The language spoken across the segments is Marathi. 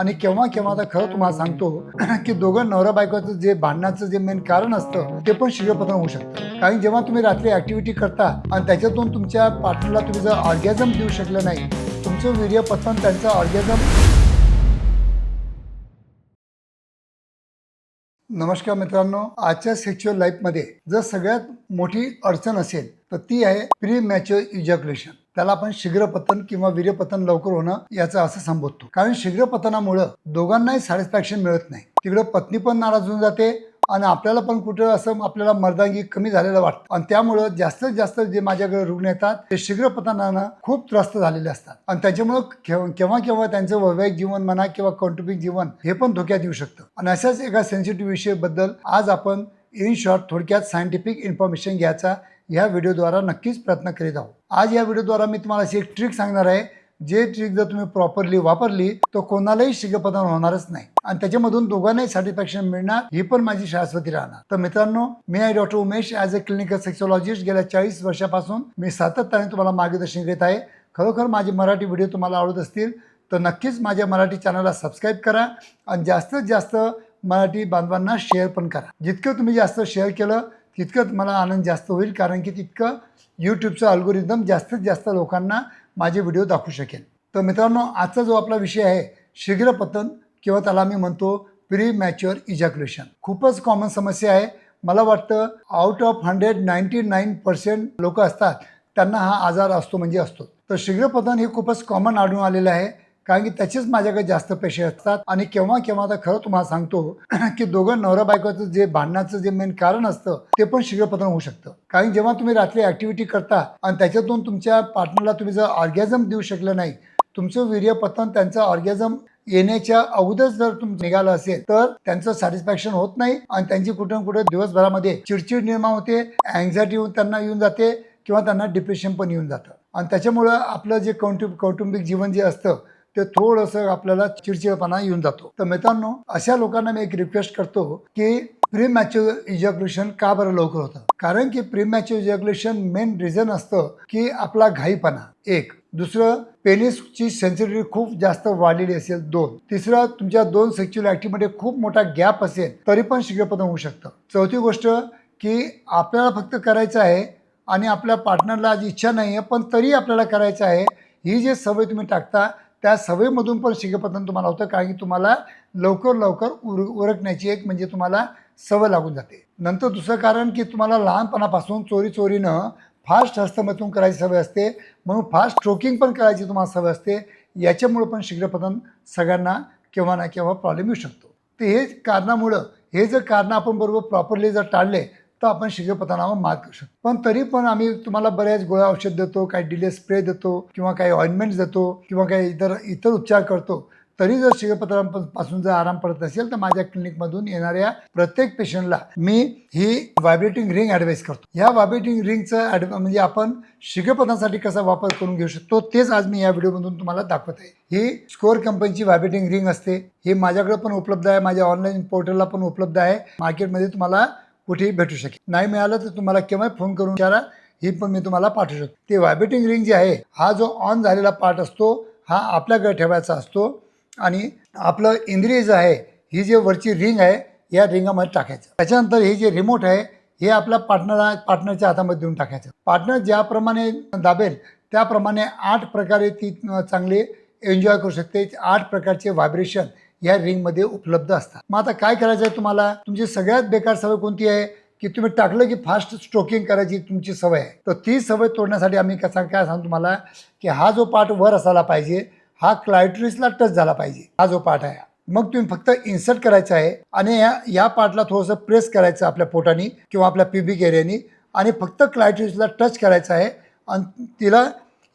आणि केव्हा केव्हा आता खरं तुम्हाला सांगतो की दोघं नवरा बायकोचं जे भांडणाचं जे मेन कारण असतं ते पण शीघ्रपतन होऊ शकतं. कारण जेव्हा तुम्ही रात्री ऍक्टिव्हिटी करता आणि त्याच्यातून तुमच्या पार्टनरला तुम्ही जर ऑर्गॅझम देऊ शकलं नाही तुमचं वीर्य पतन त्यांचं ऑर्गॅझम नमस्कार मित्रांनो आजच्या सेक्च्युअल लाईफमध्ये जर सगळ्यात मोठी अडचण असेल तर ती आहे प्री मॅच्युअर इजॅक्युलेशन त्याला आपण शीघ्रपतन किंवा वीर्यपतन लवकर होणं याचं असं संबोधतो कारण शीघ्रपतनामुळं दोघांनाही सॅटिस्फॅक्शन मिळत नाही. तिकडं पत्नी पण नाराज होऊन जाते आणि आपल्याला पण कुठं असं आपल्याला मर्दांगी कमी झालेलं वाटतं. आणि त्यामुळं जास्तीत जास्त जे माझ्याकडे रुग्ण येतात ते शीघ्रपतनानं खूप त्रस्त झालेले असतात. आणि त्याच्यामुळं केव्हा केव्हा केव्हा त्यांचं वैवाहिक जीवन म्हणा किंवा कौटुंबिक जीवन हे पण धोक्यात येऊ शकतं. आणि अशाच एका सेन्सिटिव्ह विषयाबद्दल आज आपण इन शॉर्ट थोडक्यात सायंटिफिक इन्फॉर्मेशन घ्यायचा या व्हिडिओद्वारा नक्कीच प्रयत्न करीत आहोत. आज या व्हिडिओद्वारा मी तुम्हाला अशी एक ट्रिक सांगणार आहे जे ट्रिक जर तुम्ही प्रॉपरली वापरली तर कोणालाही शीघ्रपतन होणारच नाही. आणि त्याच्यामधून दोघांनाही सॅटिस्फॅक्शन मिळणार ही पण माझी शाश्वती राहणार. तर मित्रांनो मी आहे doctor Umesh as a clinical sexologist गेल्या चाळीस वर्षापासून मी सातत्याने तुम्हाला मार्गदर्शन घेत आहे. खरोखर माझे मराठी व्हिडिओ तुम्हाला आवडत असतील तर नक्कीच माझ्या मराठी चॅनलला सबस्क्राईब करा आणि जास्तीत जास्त मराठी बांधवांना शेअर पण करा. जितकं तुम्ही जास्त शेअर केलं तितकंच मला आनंद जास्त होईल कारण की तितकं यूट्यूबचं अल्गोरिदम जास्तीत जास्त लोकांना माझे व्हिडिओ दाखवू शकेल. तर मित्रांनो आजचा जो आपला विषय आहे शीघ्रपतन किंवा त्याला मी म्हणतो प्री मॅच्युअर इजॅक्युलेशन खूपच कॉमन समस्या आहे. मला वाटतं out of hundred ninety nine percent लोक असतात त्यांना हा आजार असतो म्हणजे असतो. तर शीघ्रपतन हे खूपच कॉमन आढळून आलेलं आहे. कारण की त्याचेच माझ्याकडे जास्त पैसे असतात. आणि केव्हा केव्हा आता खरं तुम्हाला सांगतो की दोघं नवरा बायकोचं जे भांडणाचं जे मेन कारण असतं ते पण शीघ्रपतन होऊ शकतं. कारण जेव्हा तुम्ही रात्री ऍक्टिव्हिटी करता आणि त्याच्यातून तुमच्या पार्टनरला तुम्ही जर ऑर्गॅझम देऊ शकलं नाही तुमचं वीर्यपतन त्यांचं ऑर्गॅझम येण्याच्या अगोदर जर तुमचं निघालं असेल तर त्यांचं सॅटिस्फॅक्शन होत नाही आणि त्यांची कुठं ना कुठं दिवसभरामध्ये चिडचिड निर्माण होते अँझायटी येऊन त्यांना येऊन जाते किंवा त्यांना डिप्रेशन पण येऊन जातं. आणि त्याच्यामुळं आपलं जे कौटुंब कौटुंबिक जीवन जे असतं ते थोडंसं आपल्याला चिडचिडपणा येऊन जातो. तर मित्रांनो अशा लोकांना मी एक रिक्वेस्ट करतो की प्री मॅच्युअर इजॅक्युलेशन का बरं लवकर होतं? कारण की premature ejaculation main reason असतं की आपला घाईपणा. एक. दुसरं पेनिसची सेन्सिटिव्हिटी खूप जास्त वाढलेली असेल दोन. तिसरं तुमच्या दोन सेक्च्युअल ॲक्टिव्हिटीमध्ये खूप मोठा गॅप असेल तरी पण शीघ्रपतन होऊ शकतं. चौथी गोष्ट की आपल्याला फक्त करायचं आहे आणि आपल्या पार्टनरला आज इच्छा नाही आहे पण तरी आपल्याला करायचं आहे ही जी सवय तुम्ही टाकता त्या सवयीमधून पण शीघ्रपतन तुम्हाला होतं कारण की तुम्हाला लवकर लवकर उर उरकण्याची एक म्हणजे तुम्हाला सवय लागून जाते. नंतर दुसरं कारण की तुम्हाला लहानपणापासून चोरी चोरीनं फास्ट हस्तमतून करायची सवय असते. म्हणून फास्ट स्ट्रोकिंग पण करायची तुम्हाला सवय असते. याच्यामुळं पण शीघ्रपतन सगळ्यांना केव्हा ना केव्हा प्रॉब्लेम येऊ शकतो. तर हे कारणामुळं हे जर कारणं आपण बरोबर प्रॉपरली जर टाळले तर आपण शिजपथानावर मात करू शकतो. पण तरी पण आम्ही तुम्हाला बऱ्याच गोळ्या औषध देतो काही डिले स्प्रे देतो किंवा काही ऑइंटमेंट्स देतो किंवा काही इतर इतर उपचार करतो. तरी जर शिगपत्रांपासून जर आराम पडत असेल तर माझ्या क्लिनिकमधून येणाऱ्या प्रत्येक पेशंटला मी ही व्हायब्रेटिंग रिंग ॲडवाईस करतो. ह्या व्हायब्रेटिंग रिंगचं ॲड म्हणजे आपण शीघ्रपतनासाठी कसा वापर करून घेऊ शकतो तेच आज मी या व्हिडिओमधून तुम्हाला दाखवत आहे. ही स्कोअर कंपनीची व्हायब्रेटिंग रिंग असते. हे माझ्याकडे पण उपलब्ध आहे माझ्या ऑनलाईन पोर्टलला पण उपलब्ध आहे. मार्केटमध्ये तुम्हाला कुठेही भेटू शकेल. नाही मिळालं तर तुम्हाला केव्हाही फोन करून विचारा ही पण मी तुम्हाला पाठवू शकतो. ते व्हायब्रेटिंग रिंग जे आहे हा जो ऑन झालेला पार्ट असतो हा आपल्याकडे ठेवायचा असतो आणि आपलं इंद्रिय जे आहे ही जे वरची रिंग आहे या रिंगामध्ये टाकायचं. त्याच्यानंतर हे जे रिमोट आहे हे आपल्या पार्टनर पार्टनरच्या हातामध्ये देऊन टाकायचं. पार्टनर ज्याप्रमाणे दाबेल त्याप्रमाणे आठ प्रकारे ती चांगली एन्जॉय करू शकते. आठ प्रकारचे व्हायब्रेशन या रिंगमध्ये उपलब्ध असतात. मग आता काय करायचं आहे तुम्हाला? तुमची सगळ्यात बेकार सवय कोणती आहे? की तुम्ही टाकलं की फास्ट स्ट्रोकिंग करायची तुमची सवय आहे. तर ती सवय तोडण्यासाठी आम्ही कसं काय सांगतो तुम्हाला? की हा जो पार्ट वर असायला पाहिजे हा क्लायट्रिसला टच झाला पाहिजे. हा जो पार्ट आहे. मग तुम्ही फक्त इन्सर्ट करायचं आहे आणि या या पार्टला थोडंसं प्रेस करायचं आपल्या पोटानी किंवा आपल्या पिबिक एरियानी आणि फक्त क्लायट्रिसला टच करायचं आहे आणि तिला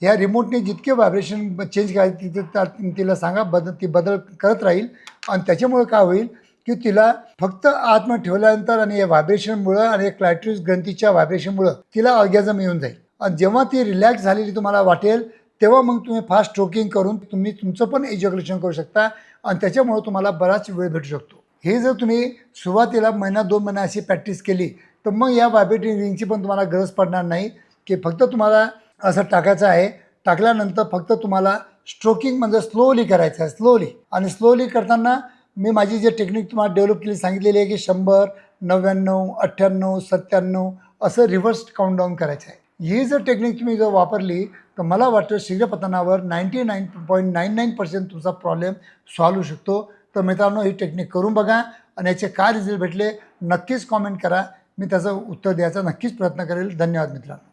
ह्या रिमोटने जितके व्हायब्रेशन चेंज करायचे तिथे त्या- तिला सांगा बदल ती बदल करत राहील. आणि त्याच्यामुळे काय होईल की तिला फक्त आतमध्ये ठेवल्यानंतर आणि या व्हायब्रेशनमुळं आणि क्लायट्रिस ग्रंथीच्या व्हायब्रेशनमुळं तिला ऑर्गॅझम येऊन जाईल. आणि जेव्हा ती रिलॅक्स झालेली तुम्हाला वाटेल तेव्हा मग तुम्ही फास्ट स्ट्रोकिंग करून तुम्ही तुमचं पण एज्युकेशन करू शकता. आणि त्याच्यामुळं तुम्हाला बराच वेळ भेटू शकतो. हे जर तुम्ही सुरुवातीला महिना दोन महिना अशी प्रॅक्टिस केली तर मग या व्हायब्रेटिंग रिंगची पण तुम्हाला गरज पडणार नाही. की फक्त तुम्हाला असं टाकायचं आहे. टाकल्यानंतर फक्त तुम्हाला स्ट्रोकिंग म्हणजे स्लोली करायचं आहे स्लोली आणि स्लोली करताना मी माझी जे टेक्निक तुम्हाला डेव्हलप केली सांगितलेली आहे की शंभर नव्याण्णव अठ्ठ्याण्णव सत्त्याण्णव असं रिव्हर्स काउंटडाऊन करायचं आहे. ही जर टेक्निक तुम्ही जर वापरली तर मला वाटतं शीघ्रपतनावर ninety nine point nine nine percent तुमचा प्रॉब्लेम सॉल्व्ह होऊ शकतो. तर मित्रांनो ही टेक्निक करून बघा आणि याचे काय रिझल्ट भेटले नक्कीच कॉमेंट करा. मी त्याचं उत्तर द्यायचा नक्कीच प्रयत्न करेल. धन्यवाद मित्रांनो.